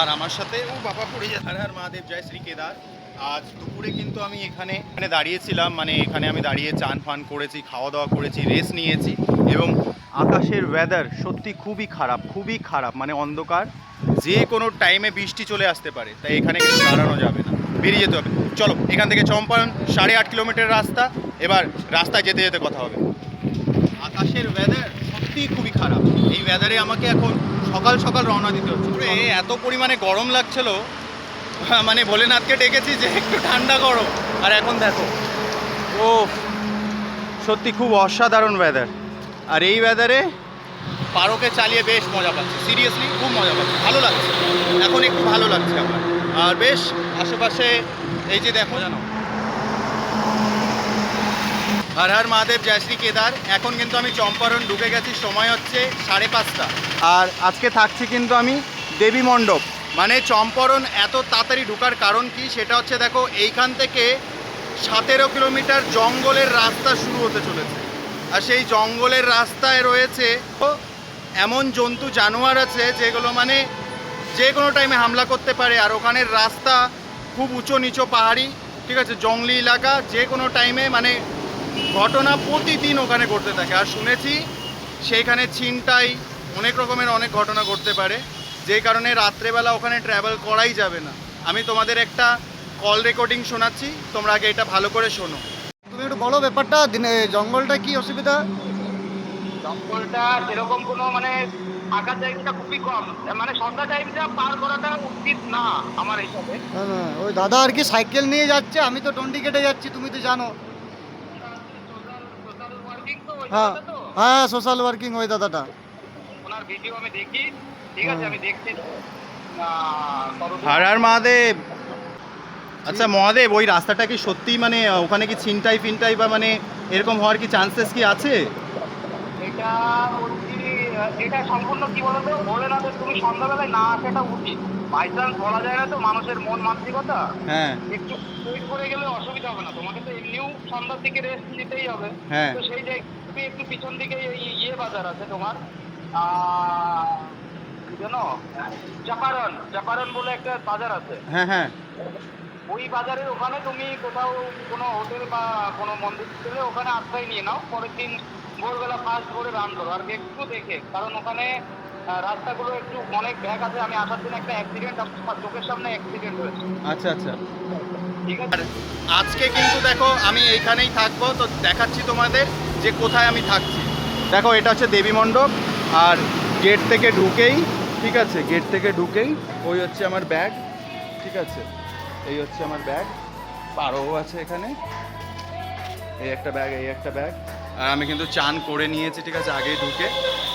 আর আমার সাথে, ও বাবা পড়ে যায়। হর মহাদেব, জয় শ্রী কেদার। আজ দুপুরে কিন্তু আমি এখানে এখানে দাঁড়িয়েছিলাম মানে এখানে আমি দাঁড়িয়ে চান ফান করেছি, খাওয়া দাওয়া করেছি রেস্ট নিয়েছি এবং আকাশের ওয়েদার সত্যি খুবই খারাপ খুবই খারাপ মানে অন্ধকার। যে কোনো টাইমে বৃষ্টি চলে আসতে পারে, তাই এখানে কিন্তু দাঁড়ানো যাবে না, বেরিয়ে যেতে হবে। চলো, এখান থেকে চম্পারণ, সাড়ে আট কিলোমিটার রাস্তা, এবার রাস্তায় যেতে যেতে কথা হবে। আকাশের ওয়েদার সত্যিই খুবই খারাপ। এই ওয়েদারে আমাকে এখন সকাল সকাল রওনা দিতে হচ্ছে। এত পরিমাণে গরম লাগছিল মানে ভোলেনাথকে ডেকেছি যে একটু ঠান্ডা করো। আর এখন দেখো ও সত্যি খুব অসাধারণ ওয়েদার আর এই ওয়েদারে পারোকে চালিয়ে বেশ মজা পাচ্ছি সিরিয়াসলি খুব মজা পাচ্ছি, ভালো লাগছে। এখন একটু ভালো লাগছে আমার। আর বেশ, আশেপাশে এই যে দেখো জানো হর হর মহাদেব জয়শ্রী কেদার। এখন কিন্তু আমি চম্পারণ ঢুকে গেছি, সময় হচ্ছে সাড়ে পাঁচটা। আর আজকে থাকছি কিন্তু আমি দেবী মণ্ডপ। মানে চম্পারণ এত তাড়াতাড়ি ঢোকার কারণ কি? সেটা হচ্ছে দেখো, এইখান থেকে সতেরো কিলোমিটার জঙ্গলের রাস্তা শুরু হতে চলেছে। আর সেই জঙ্গলের রাস্তায় রয়েছে এমন জন্তু, জানোয়ার আছে, যেগুলো মানে যে কোনো টাইমে হামলা করতে পারে। আর ওখানের রাস্তা খুব উঁচু নিচু পাহাড়ি, ঠিক আছে, জঙ্গলি এলাকা, যে কোনো টাইমে মানে ঘটনা প্রতিদিন ওখানে ঘটতে থাকে। আর শুনেছি সেইখানে ছিনতাই অনেক রকমের অনেক ঘটনা ঘটতে পারে। যে কারণে রাত্রেবেলা ওখানে ট্রাভেল করাই যাবে না। আমি তোমাদের একটা কল রেকর্ডিং শোনাচ্ছি তোমরা আগে এটা ভালো করে শোনো। তুমি একটু বলো ব্যাপারটা দিনে জঙ্গলটা কি অসুবিধা? জঙ্গলটা সেরকম কোনো মানে জায়গাটা খুবই কম। মানে সন্ধ্যা টাইমটা পার করাটা উচিত না আমার হিসাবে। না, না, ওই দাদা আর কি সাইকেল নিয়ে যাচ্ছে আমি তো টন্ডি কেটে যাচ্ছি তুমি তো জানো সোশ্যাল ওয়ার্কিং তো ওই হ্যাঁ হ্যাঁ সোশ্যাল ওয়ার্কিং ওই দাদাটা। ওনার ভিডিও আমি দেখি ঠিক আছে। আমি দেখছি। হর হর মহাদেব আচ্ছা মহাদেব ওই রাস্তাটা কি সত্যি মানে ওখানে কি ছিনতাই ফিনতাই বা মানে এরকম হওয়ার কি চান্সেস কি আছে? এটা এটা সম্পূর্ণ কি বলতো? ভোলেনাথের তুমি সন্ধ্যাবেলায় না আসাটা উচিত। বাই চান্স বলা যায় না তো মানুষের মন মানসিকতা। হ্যাঁ। একটু ওয়েট করে গেলে অসুবিধা হবে না। তোমাকে তো এমনিও সন্ধ্যার দিকে রেস্ট নিতেই হবে। হ্যাঁ। তো সেই জায়গায় তুমি একটু পিছন দিকে ওই ইয়ে বাজার আছে তোমার জানো চাপারন চাপারন বলে একটা বাজার আছে। হ্যাঁ হ্যাঁ। ওই বাজারের ওখানে তুমি কোথাও কোনো হোটেল বা কোনো মন্দির ছেলে ওখানে আশ্রয় নিয়ে নাও পরের দিন ভোরবেলা ফার্স্ট করে রান করো আর একটু দেখে কারণ ওখানে রাস্তাগুলো একটু অনেক ব্যাগ আছে। আমি আসার দিন একটা অ্যাক্সিডেন্ট আমার চোখের সামনে অ্যাক্সিডেন্ট হয়েছে। আচ্ছা আচ্ছা। ঠিক আছে? আজকে কিন্তু দেখো আমি এইখানেই থাকব তো দেখাচ্ছি তোমাদের। যে কোথায় আমি থাকছি। দেখো, এটা হচ্ছে দেবী মণ্ডপ, আর গেট থেকে ঢুকেই, ঠিক আছে, গেট থেকে ঢুকেই ওই হচ্ছে আমার ব্যাগ, ঠিক আছে, এই হচ্ছে আমার ব্যাগ পারও আছে এখানে, এই একটা ব্যাগ, এই একটা ব্যাগ, আর আমি কিন্তু চান করে নিয়েছি, ঠিক আছে, আগেই ঢুকে,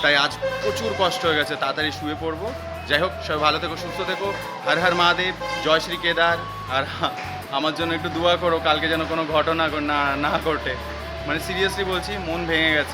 তাই আজ প্রচুর কষ্ট হয়ে গেছে, তাড়াতাড়ি শুয়ে পড়ব, যাই হোক, সবাই ভালো থেকো, সুস্থ থেকো, হর হর মহাদেব, জয় শ্রী কেদার, আর আমার জন্য একটু দোয়া করো, কালকে যেন কোনো ঘটনা না না ঘটে। মানে সিরিয়াসলি বলছি মন ভেঙে গেছে।